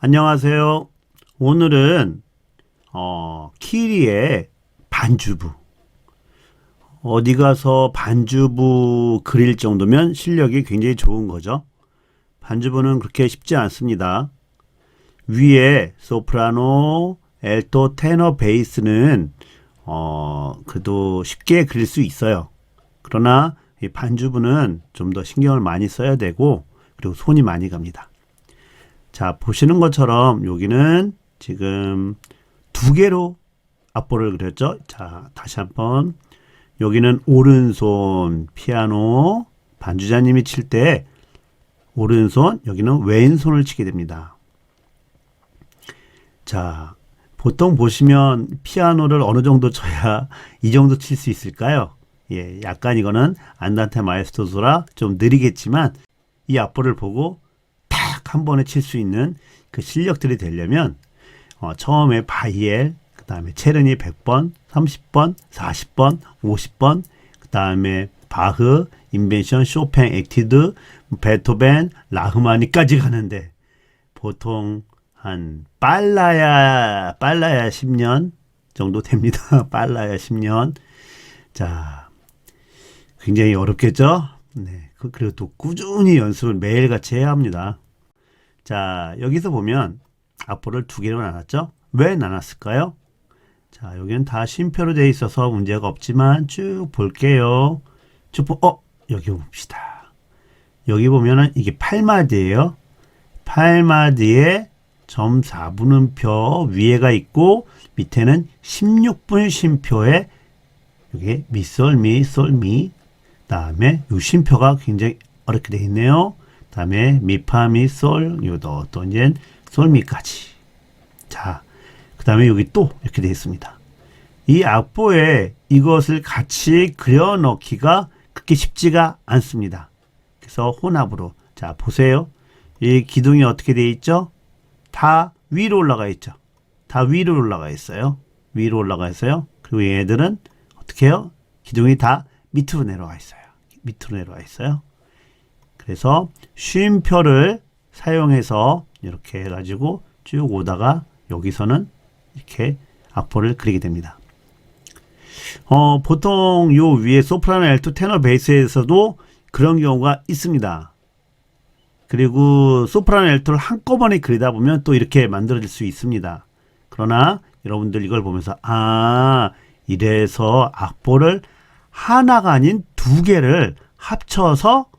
안녕하세요. 오늘은 어, 키리의 반주부. 어디 가서 반주부 그릴 정도면 실력이 굉장히 좋은 거죠. 반주부는 그렇게 쉽지 않습니다. 위에 소프라노, 엘토, 테너, 베이스는 어, 그래도 쉽게 그릴 수 있어요. 그러나 이 반주부는 좀 더 신경을 많이 써야 되고 그리고 손이 많이 갑니다. 자, 보시는 것처럼 여기는 지금 두 개로 앞볼을 그렸죠. 자, 다시 한번 여기는 오른손 피아노 반주자님이 칠 때 오른손 여기는 왼손을 치게 됩니다. 자, 보통 보시면 피아노를 어느 정도 쳐야 이 정도 칠 수 있을까요? 예, 약간 이거는 안단테 마에스토소라 좀 느리겠지만 이 앞볼을 보고 딱 한 번에 칠 수 있는 그 실력들이 되려면 어, 처음에 바이엘, 그 다음에 체르니 100번, 30번, 40번, 50번, 그 다음에 바흐, 인벤션, 쇼팽, 액티드, 베토벤, 라흐마니까지 가는데 보통 한 빨라야 빨라야 10년 정도 됩니다. 빨라야 10년. 자, 굉장히 어렵겠죠? 네. 그- 그리고 또 꾸준히 연습을 매일 같이 해야 합니다. 자, 여기서 보면 앞볼을 두 개로 나눴죠? 왜 나눴을까요? 자, 여기는 다 쉼표로 되어 있어서 문제가 없지만 쭉 볼게요. 쭉 보, 어, 여기 봅시다. 여기 보면은 이게 8마디예요. 8마디에 점 4분음표 위에가 있고 밑에는 16분 쉼표에 여기 미솔 미 솔 미 다음에 이 쉼표가 굉장히 어렵게 되어 있네요. 다음에 미파 미솔 요도 또 이제 솔미까지. 자, 그 다음에 여기 또 이렇게 되어 있습니다. 이 악보에 이것을 같이 그려 넣기가 그렇게 쉽지가 않습니다. 그래서 혼합으로 자 보세요. 이 기둥이 어떻게 되어 있죠? 다 위로 올라가 있죠. 다 위로 올라가 있어요. 위로 올라가 있어요. 그리고 얘네들은 어떻게 해요? 기둥이 다 밑으로 내려와 있어요. 밑으로 내려와 있어요. 그래서 쉼표를 사용해서 이렇게 해가지고 쭉 오다가 여기서는 이렇게 악보를 그리게 됩니다. 어, 보통 요 위에 소프라노, 엘토, 테너, 베이스에서도 그런 경우가 있습니다. 그리고 소프라노, 엘토를 한꺼번에 그리다 보면 또 이렇게 만들어질 수 있습니다. 그러나 여러분들 이걸 보면서 아 이래서 악보를 하나가 아닌 두 개를 합쳐서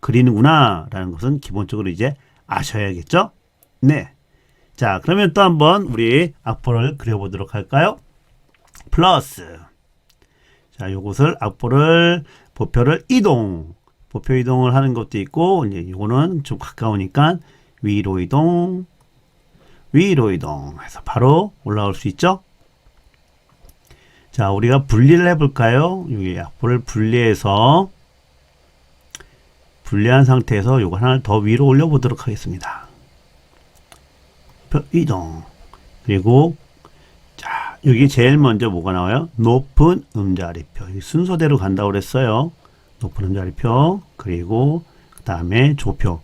그리는구나라는 것은 기본적으로 이제 아셔야겠죠? 네. 자, 그러면 또 한번 우리 악보를 그려보도록 할까요? 플러스. 자, 요것을 악보를 보표를 이동. 보표 이동을 하는 것도 있고 이제 요거는 좀 가까우니까 위로 이동, 위로 이동 해서 바로 올라올 수 있죠? 자, 우리가 분리를 해볼까요? 여기 악보를 분리해서 분리한 상태에서 요거 하나를 더 위로 올려 보도록 하겠습니다. 표 이동. 그리고 자, 여기 제일 먼저 뭐가 나와요? 높은 음자리표. 순서대로 간다고 그랬어요. 높은 음자리표. 그리고 그 다음에 조표.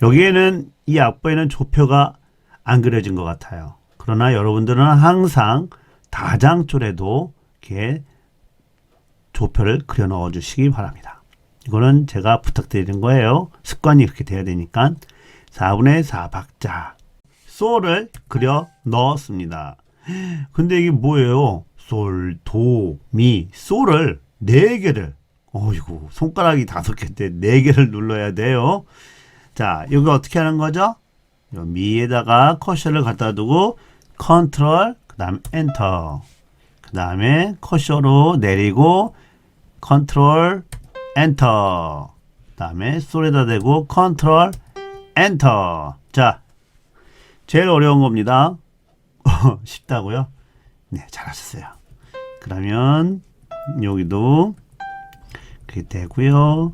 여기에는 이 악보에는 조표가 안 그려진 것 같아요. 그러나 여러분들은 항상 다장줄에도 이렇게 조표를 그려 넣어 주시기 바랍니다. 이거는 제가 부탁드리는 거예요. 습관이 그렇게 돼야 되니까 4분의 4 박자 솔을 그려 넣었습니다. 근데 이게 뭐예요? 솔, 도, 미, 솔을 네 개를 어이구 손가락이 다섯 개인데 네 개를 눌러야 돼요. 자, 여기 어떻게 하는 거죠? 요 미에다가 커셔를 갖다 두고 컨트롤 그 다음 엔터 그 다음에 커셔로 내리고 컨트롤 엔터 그다음에 솔에다 대고 컨트롤 엔터 자 제일 어려운 겁니다 쉽다고요 네 잘하셨어요 그러면 여기도 그렇게 되고요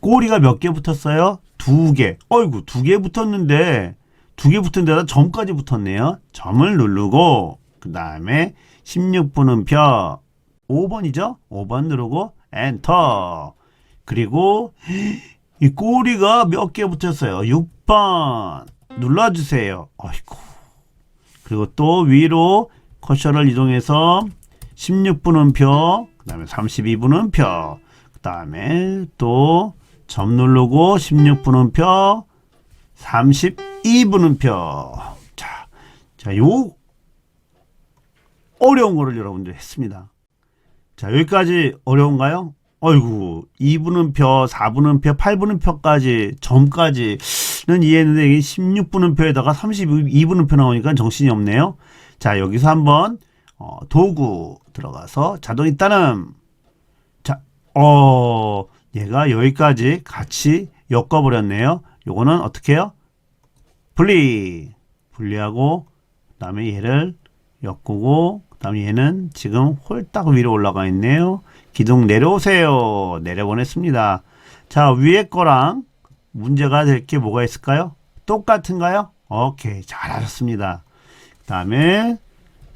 꼬리가 몇 개 붙었어요? 두 개. 어이구, 두 개 붙었는데, 두 개 붙은 데다 점까지 붙었네요. 점을 누르고, 그 다음에 16분음표 5번이죠? 5번 누르고, 엔터. 그리고, 이 꼬리가 몇 개 붙었어요? 6번. 눌러주세요. 아이고. 그리고 또 위로 커셔를 이동해서 16분음표, 그 다음에 32분음표, 그 다음에 또 점 누르고 16분음표, 32분음표. 자, 자, 요 어려운 거를 여러분들이 했습니다. 자, 여기까지 어려운가요? 어이구, 2분음표, 4분음표, 8분음표까지, 점까지는 이해했는데, 이게 16분음표에다가 32분음표 나오니까 정신이 없네요. 자, 여기서 한번, 어, 도구 들어가서 자동이 따름. 자, 어, 얘가 여기까지 같이 엮어버렸네요. 요거는 어떻게 해요? 분리. 분리하고, 그 다음에 얘를 엮고, 그 다음에 얘는 지금 홀딱 위로 올라가 있네요. 기둥 내려오세요. 내려보냈습니다. 자, 위에 거랑 문제가 될 게 뭐가 있을까요? 똑같은가요? 오케이. 잘하셨습니다. 그 다음에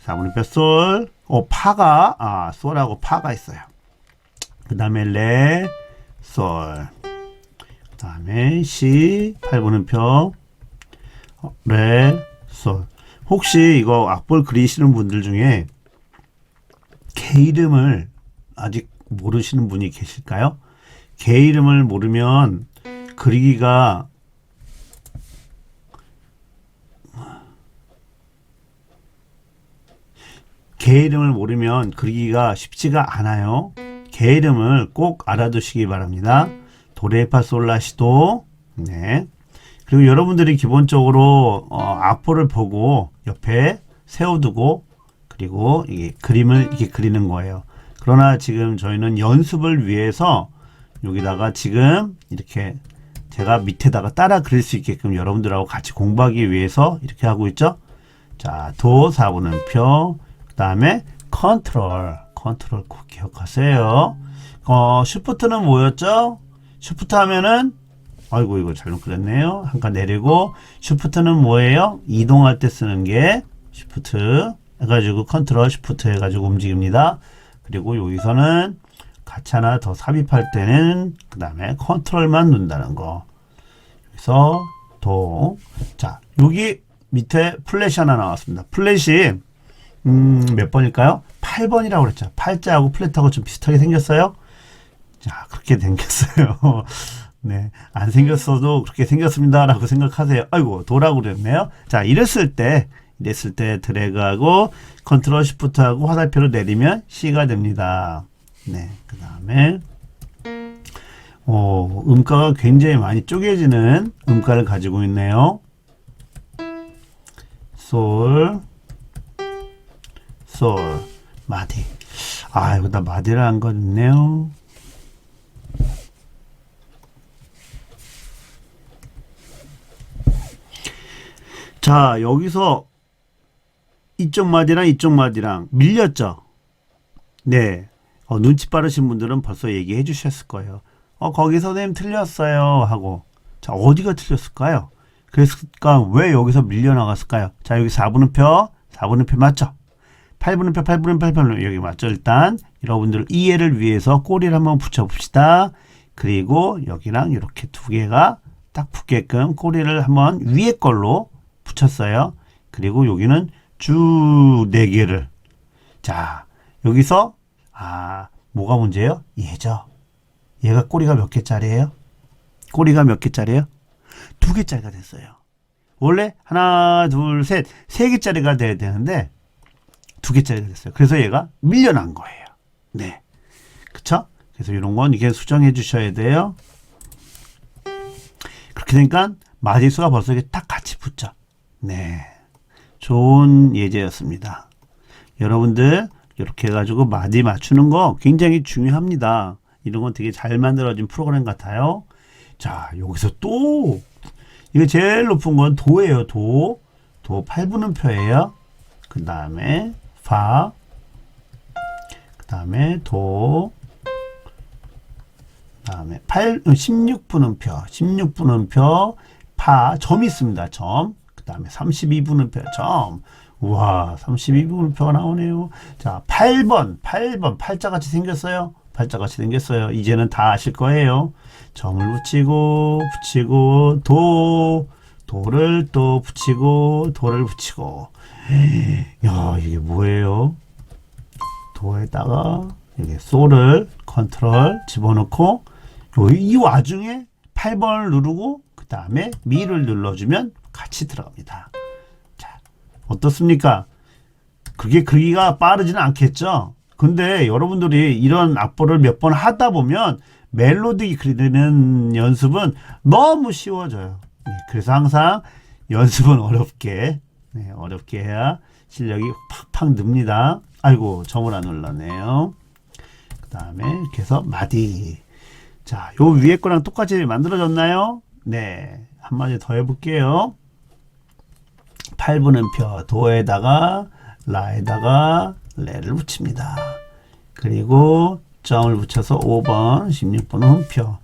4분의 몇 솔. 어, 파가, 아, 솔하고 파가 있어요. 그 다음에 레, 솔. 그 다음에 시, 8분의 표. 어, 레, 솔. 혹시 이거 악볼 그리시는 분들 중에 개 이름을 아직 모르시는 분이 계실까요? 개 이름을 모르면 그리기가 개 이름을 모르면 그리기가 쉽지가 않아요. 개 이름을 꼭 알아두시기 바랍니다. 도레파솔라시도 네. 그리고 여러분들이 기본적으로 어, 악보를 보고 옆에 세워두고 그리고 이 그림을 이렇게 그리는 거예요. 그러나 지금 저희는 연습을 위해서 여기다가 지금 이렇게 제가 밑에다가 따라 그릴 수 있게끔 여러분들하고 같이 공부하기 위해서 이렇게 하고 있죠. 자, 도 4분음표, 그 다음에 컨트롤, 컨트롤 꼭 기억하세요. 어, 슈프트는 뭐였죠? 슈프트 하면은 아이고 이거 잘못 그렸네요. 한 칸 내리고 슈프트는 뭐예요? 이동할 때 쓰는 게 슈프트 해가지고 컨트롤 슈프트 해가지고 움직입니다. 그리고 여기서는 같이 하나 더 삽입할 때는 그 다음에 컨트롤만 눈다는 거. 그래서 도. 자 여기 밑에 플래시 하나 나왔습니다. 플래시 음, 몇 번일까요? 8번이라고 그랬죠. 팔자하고 플랫하고 좀 비슷하게 생겼어요. 자, 그렇게 생겼어요. 네. 안 생겼어도 그렇게 생겼습니다라고 생각하세요. 아이고, 도라고 그랬네요. 자, 이랬을 때, 이랬을 때 드래그하고 컨트롤 시프트하고 화살표를 내리면 C가 됩니다. 네. 그 다음에, 오, 음가가 굉장히 많이 쪼개지는 음가를 가지고 있네요. 솔, 솔, 마디. 아, 이거 나 마디를 한거 있네요. 자, 여기서 이쪽 마디랑 이쪽 마디랑 밀렸죠? 네. 어, 눈치 빠르신 분들은 벌써 얘기해 주셨을 거예요. 어, 거기 선생님 틀렸어요. 하고. 자, 어디가 틀렸을까요? 그랬을까? 왜 여기서 밀려나갔을까요? 자, 여기 4분음표, 4분음표 맞죠? 8분음표, 8분음표, 8분음표 여기 맞죠? 일단 여러분들 이해를 위해서 꼬리를 한번 붙여봅시다. 그리고 여기랑 이렇게 두 개가 딱 붙게끔 꼬리를 한번 위에 걸로 붙였어요. 그리고 여기는 쭉네 개를. 자, 여기서 아, 뭐가 문제예요? 얘죠. 얘가 꼬리가 몇 개짜리예요? 꼬리가 몇 개짜리예요? 두 개짜리가 됐어요. 원래 하나, 둘, 셋, 세 개짜리가 돼야 되는데 두 개짜리가 됐어요. 그래서 얘가 밀려난 거예요. 네. 그쵸? 그래서 이런 건 이게 수정해 주셔야 돼요. 그렇게 되니까 마디수가 벌써 이게 딱 같이 붙죠. 네. 좋은 예제였습니다. 여러분들 이렇게 해가지고 마디 맞추는 거 굉장히 중요합니다. 이런 건 되게 잘 만들어진 프로그램 같아요. 자, 여기서 또 이거 제일 높은 건 도예요. 도. 도 8분음표예요. 그 다음에 파. 그 다음에 도. 그 다음에 8, 16분음표. 16분음표. 파. 점 있습니다. 점. 그 다음에 32분음표. 점. 우와, 32분음표가 나오네요. 자, 8번. 8번. 팔자같이 생겼어요. 팔자같이 생겼어요. 이제는 다 아실 거예요. 점을 붙이고, 붙이고, 도, 돌을 또 붙이고 돌을 붙이고 야 이게 뭐예요? 도에다가 여기 솔을 컨트롤 집어넣고 요- 이 와중에 8번을 누르고 그 다음에 미를 눌러주면 같이 들어갑니다. 자 어떻습니까? 그게 크기가 빠르지는 않겠죠. 근데 여러분들이 이런 악보를 몇 번 하다 보면 멜로디 그리는 연습은 너무 쉬워져요. 네, 그래서 항상 연습은 어렵게 네, 어렵게 해야 실력이 팍팍 늡니다. 아이고 점을 안 눌렀네요. 그 다음에 이렇게 해서 마디. 자, 요 위에 거랑 똑같이 만들어졌나요? 네. 한 마디 더 해볼게요. 8분음표 도에다가 라에다가 레를 붙입니다. 그리고 점을 붙여서 5번, 16번 음표.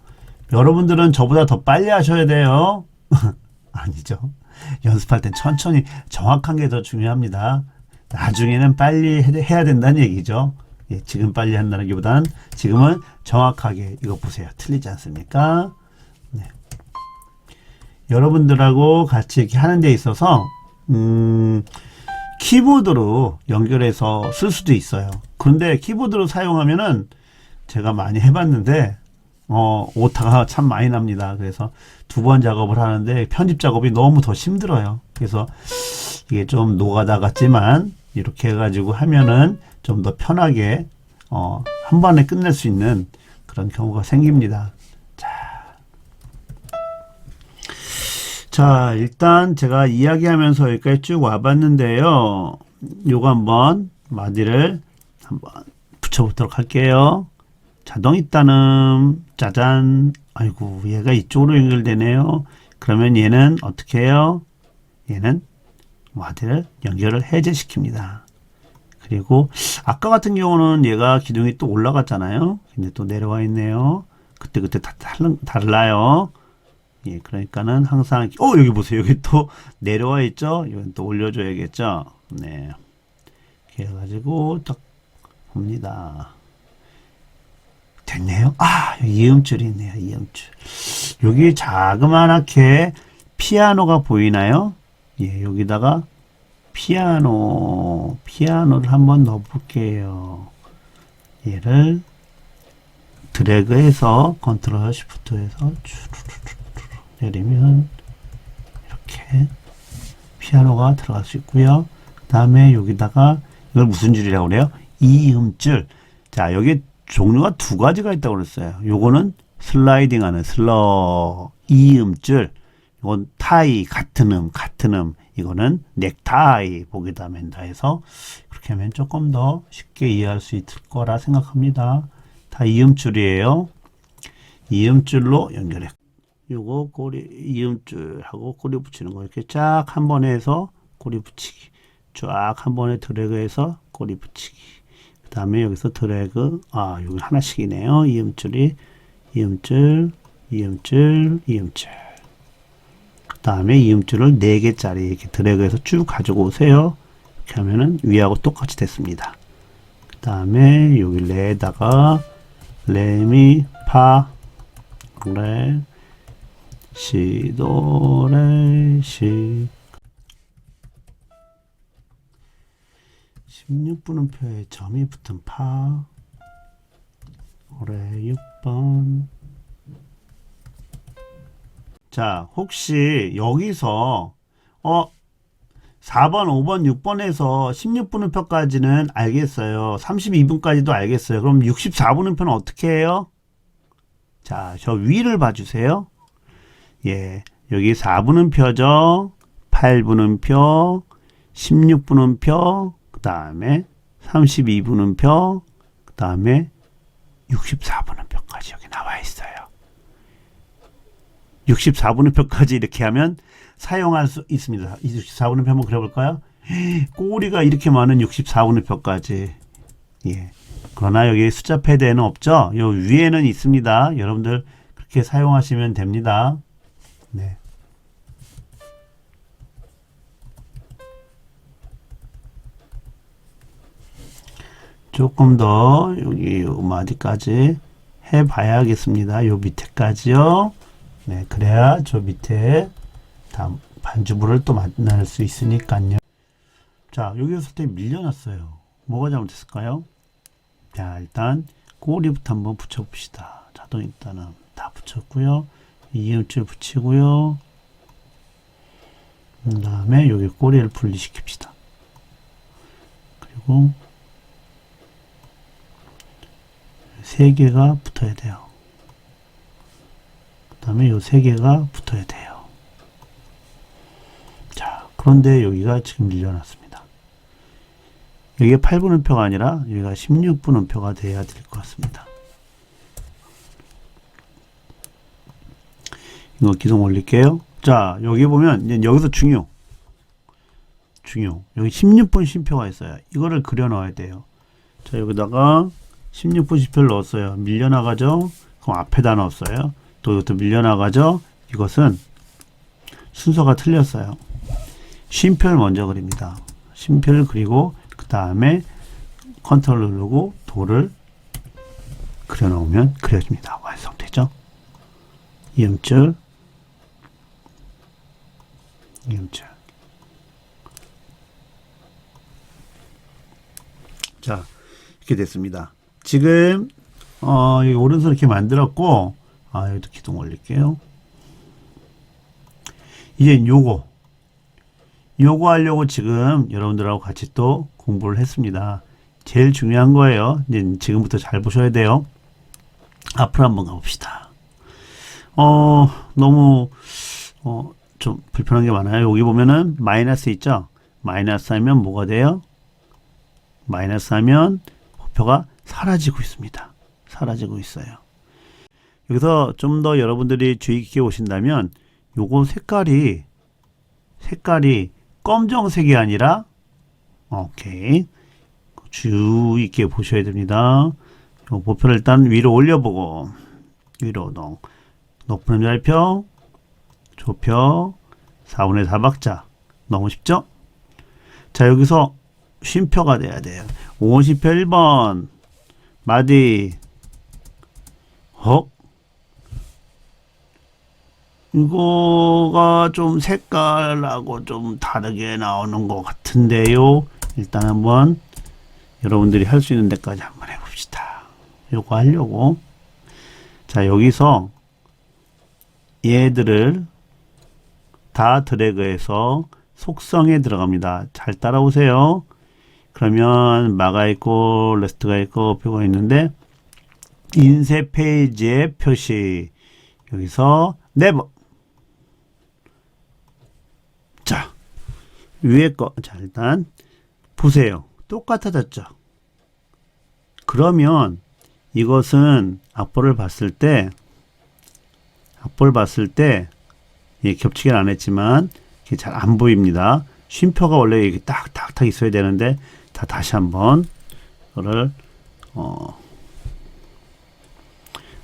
여러분들은 저보다 더 빨리 하셔야 돼요. 아니죠. 연습할 땐 천천히 정확한 게 더 중요합니다. 나중에는 빨리 해- 해야 된다는 얘기죠. 예, 지금 빨리 한다는 게보다는 지금은 정확하게 이거 보세요. 틀리지 않습니까? 네. 여러분들하고 같이 이렇게 하는 데 있어서 음, 키보드로 연결해서 쓸 수도 있어요. 그런데 키보드로 사용하면은 제가 많이 해봤는데 어, 오타가 참 많이 납니다. 그래서 두 번 작업을 하는데 편집 작업이 너무 더 힘들어요. 그래서 이게 좀 노가다 같지만 이렇게 해가지고 하면은 좀 더 편하게 어, 한 번에 끝낼 수 있는 그런 경우가 생깁니다. 자, 자 일단 제가 이야기하면서 여기까지 쭉 와봤는데요. 요거 한번 마디를 한번 붙여보도록 할게요. 자동 있다는 짜잔. 아이고 얘가 이쪽으로 연결되네요. 그러면 얘는 어떻게 해요? 얘는 와드를 연결을 해제시킵니다. 그리고 아까 같은 경우는 얘가 기둥이 또 올라갔잖아요. 근데 또 내려와 있네요. 그때그때 다 달라요 예 그러니까는 항상 어 여기 보세요 여기 또 내려와 있죠 이건 또 올려줘야겠죠 네 이렇게 해가지고 딱 봅니다 됐네요. 아, 이음줄이 있네요. 이음줄. 여기 자그마하게 피아노가 보이나요? 예, 여기다가 피아노, 피아노를 한번 넣어볼게요. 얘를 드래그해서 컨트롤 시프트해서 내리면 이렇게 피아노가 들어갈 수 있고요. 그 다음에 여기다가 이걸 무슨 줄이라고 그래요? 이음줄. 자, 여기 종류가 두 가지가 있다고 그랬어요. 요거는 슬라이딩 하는 슬러 이음줄. 이건 타이 같은 음 같은 음. 이거는 넥타이 보기다 맨다 해서 그렇게 하면 조금 더 쉽게 이해할 수 있을 거라 생각합니다. 다 이음줄이에요. 이음줄로 연결해. 요거 꼬리 이음줄하고 꼬리 붙이는 거. 이렇게 쫙 한 번에 해서 꼬리 붙이기. 쫙 한 번에 드래그해서 꼬리 붙이기. 그 다음에 여기서 드래그 아 여기 하나씩이네요. 이음줄이 이음줄 이음줄 이음줄. 그 다음에 이음줄을 4개짜리 이렇게 드래그해서 쭉 가지고 오세요. 이렇게 하면은 위하고 똑같이 됐습니다. 그 다음에 여기 레에다가 레미 파 레 시도레 시 16분음표에 점이 붙은 파 올해 6번 자 혹시 여기서 어 4번, 5번, 6번에서 16분음표까지는 알겠어요. 32분까지도 알겠어요. 그럼 64분음표는 어떻게 해요? 자, 저 위를 봐주세요. 예, 여기 4분음표죠. 8분음표, 16분음표, 그 다음에 32분음표, 그 다음에 64분음표까지 여기 나와 있어요. 64분음표까지 이렇게 하면 사용할 수 있습니다. 64분음표 한번 그려볼까요? 꼬리가 이렇게 많은 64분음표까지. 예. 그러나 여기 숫자 패드에는 없죠? 요 위에는 있습니다. 여러분들 그렇게 사용하시면 됩니다. 네. 조금 더 여기 마디까지 해봐야겠습니다. 요 밑에까지요. 네, 그래야 저 밑에 다 반주부를 또 만날 수 있으니까요. 자, 여기 왔을 때 밀려났어요. 뭐가 잘못됐을까요? 자, 일단 꼬리부터 한번 붙여봅시다. 자동 일단은 다 붙였고요. 이음줄 붙이고요. 그 다음에 여기 꼬리를 분리시킵시다. 그리고 세 개가 붙어야 돼요. 그 다음에 요 세 개가 붙어야 돼요. 자, 그런데 여기가 지금 밀려났습니다. 여기가 8분음표가 아니라 여기가 16분음표가 돼야 될 것 같습니다. 이거 기둥 올릴게요. 자, 여기 보면 이제 여기서 중요. 중요. 여기 16분 쉼표가 있어요. 이거를 그려 넣어야 돼요. 자, 여기다가 16분 쉼표를 넣었어요. 밀려나가죠? 그럼 앞에다 넣었어요. 또 이것도 밀려나가죠? 이것은 순서가 틀렸어요. 쉼표를 먼저 그립니다. 쉼표를 그리고 그 다음에 컨트롤 누르고 도를 그려 놓으면 그려집니다. 완성되죠? 이음줄 이음줄 자 이렇게 됐습니다. 지금 어, 여기 오른손 이렇게 만들었고 아 여기도 기둥 올릴게요. 이제 요거 요거 하려고 지금 여러분들하고 같이 또 공부를 했습니다. 제일 중요한 거예요. 이제 지금부터 잘 보셔야 돼요. 앞으로 한번 가봅시다. 어, 너무, 어, 좀 불편한 게 많아요. 여기 보면은 마이너스 있죠? 마이너스 하면 뭐가 돼요? 마이너스 하면 호표가 사라지고 있습니다. 사라지고 있어요. 여기서 좀 더 여러분들이 주의 깊게 보신다면 요거 색깔이 색깔이 검정색이 아니라 오케이 주의 있게 보셔야 됩니다. 요 보표를 일단 위로 올려보고 위로 농 높은 좌표 조표 4분의 4박자 너무 쉽죠? 자 여기서 쉼표가 돼야 돼요. 50표 1번 마디 헉 이거가 좀 색깔하고 좀 다르게 나오는 것 같은데요. 일단 한번 여러분들이 할 수 있는 데까지 한번 해봅시다. 요거 하려고. 자, 여기서 얘들을 다 드래그해서 속성에 들어갑니다. 잘 따라오세요. 그러면 마가 있고 레스트가 있고 표가 있는데 인쇄 페이지의 표시 여기서 네버 자 위에 거자 일단 보세요 똑같아졌죠 그러면 이것은 악보를 봤을 때 악보를 봤을 때 예, 겹치기는 안 했지만 잘안 보입니다 쉼표가 원래 이렇게 딱딱딱 있어야 되는데 다 다시 한번 이거를 어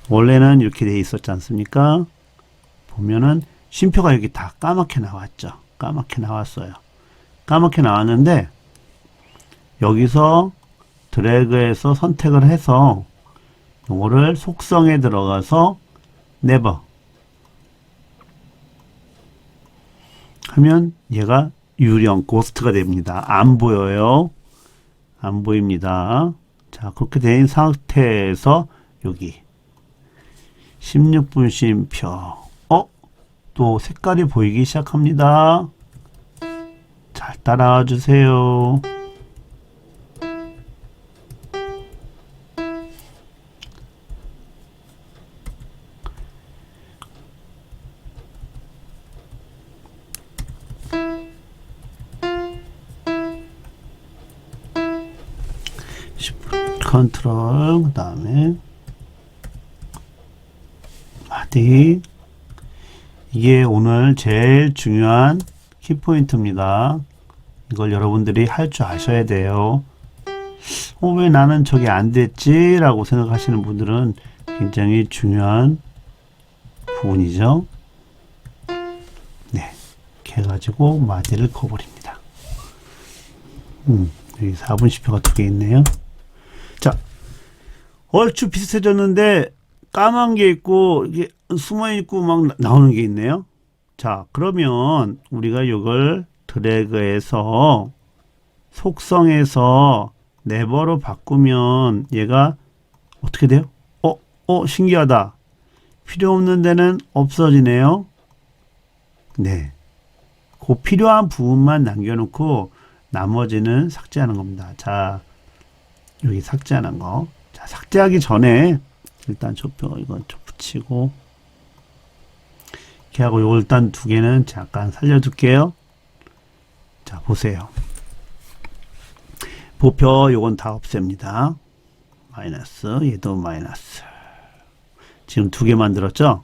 원래는 이렇게 돼 있었지 않습니까? 보면은 쉼표가 여기 다 까맣게 나왔죠. 까맣게 나왔어요. 까맣게 나왔는데 여기서 드래그해서 선택을 해서 요거를 속성에 들어가서 네버 하면 얘가 유령 고스트가 됩니다. 안 보여요. 안 보입니다. 자, 그렇게 된 상태에서 여기 16분 쉼표. 어? 또 색깔이 보이기 시작합니다. 잘 따라와 주세요. 제일 중요한 키포인트입니다. 이걸 여러분들이 할 줄 아셔야 돼요. 어, 왜 나는 저게 안 됐지? 라고 생각하시는 분들은 굉장히 중요한 부분이죠. 네. 이렇게 해가지고 마디를 커버립니다. 음, 여기 4분 10표가 두 개 있네요. 자, 얼추 비슷해졌는데 까만 게 있고 이게 숨어 있고 막 나- 나오는 게 있네요. 자, 그러면 우리가 이걸 드래그해서 속성에서 네버로 바꾸면 얘가 어떻게 돼요? 어, 어, 신기하다. 필요 없는 데는 없어지네요. 네. 그 필요한 부분만 남겨놓고 나머지는 삭제하는 겁니다. 자, 여기 삭제하는 거. 자, 삭제하기 전에 일단 좁혀 이건 좀 붙이고 이렇게 하고 요 일단 두 개는 잠깐 살려둘게요. 자, 보세요. 보표 요건 다 없앱니다. 마이너스 얘도 마이너스. 지금 두 개 만들었죠?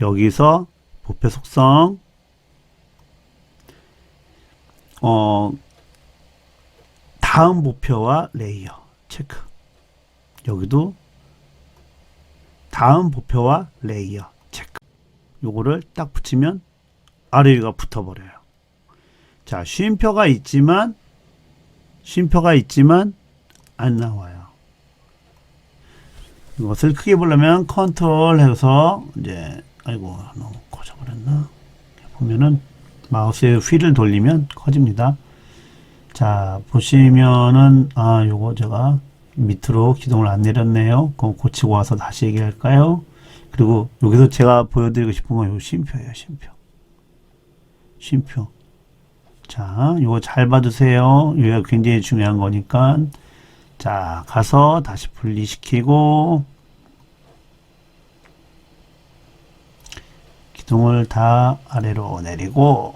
여기서 보표 속성 어 다음 보표와 레이어 체크. 여기도 다음 보표와 레이어. 요거를 딱 붙이면 아래 위가 붙어버려요. 자, 쉼표가 있지만 쉼표가 있지만 안 나와요. 이것을 크게 보려면 컨트롤 해서 이제 아이고 너무 커져버렸나 보면은 마우스의 휠을 돌리면 커집니다. 자 보시면은 아 요거 제가 밑으로 기둥을 안 내렸네요. 그럼 고치고 와서 다시 얘기할까요? 그리고 여기서 제가 보여드리고 싶은 건 요 쉼표예요. 쉼표. 쉼표. 자, 요거 잘 봐주세요. 이거 굉장히 중요한 거니까. 자, 가서 다시 분리시키고, 기둥을 다 아래로 내리고,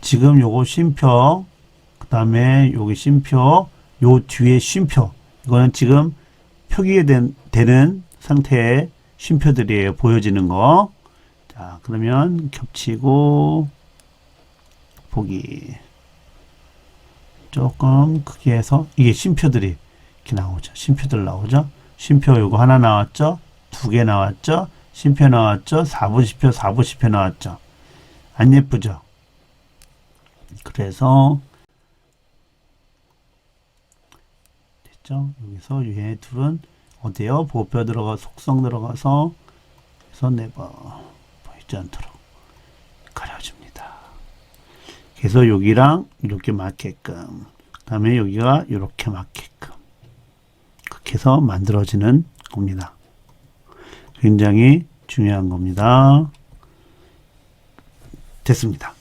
지금 요거 쉼표, 그 다음에 여기 쉼표, 요 뒤에 쉼표, 이거는 지금 표기가 된, 되는 상태의 쉼표들이에요. 보여지는 거. 자, 그러면 겹치고 보기 조금 크게 해서 이게 쉼표들이 이렇게 나오죠. 쉼표들 나오죠. 쉼표 요거 하나 나왔죠. 두 개 나왔죠. 쉼표 나왔죠. 4분 쉼표, 4분 쉼표 나왔죠. 안 예쁘죠? 그래서 됐죠? 여기서 얘 둘은 어디요? 보표 들어가 속성 들어가서 그래서 네버 보이지 않도록 가려줍니다. 그래서 여기랑 이렇게 맞게끔 그 다음에 여기가 이렇게 맞게끔 그렇게 해서 만들어지는 겁니다. 굉장히 중요한 겁니다. 됐습니다.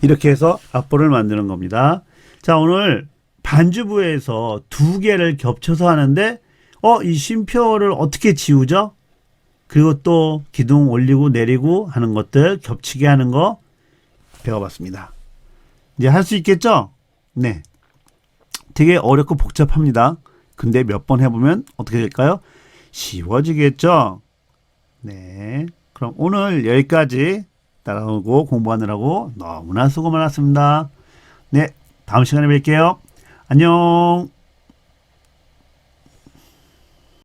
이렇게 해서 앞볼을 만드는 겁니다. 자, 오늘 반주부에서 두 개를 겹쳐서 하는데, 어, 이 쉼표를 어떻게 지우죠? 그리고 또 기둥 올리고 내리고 하는 것들 겹치게 하는 거 배워봤습니다. 이제 할 수 있겠죠? 네. 되게 어렵고 복잡합니다. 근데 몇 번 해보면 어떻게 될까요? 쉬워지겠죠? 네. 그럼 오늘 여기까지 따라오고 공부하느라고 너무나 수고 많았습니다. 네. 다음 시간에 뵐게요. 안녕.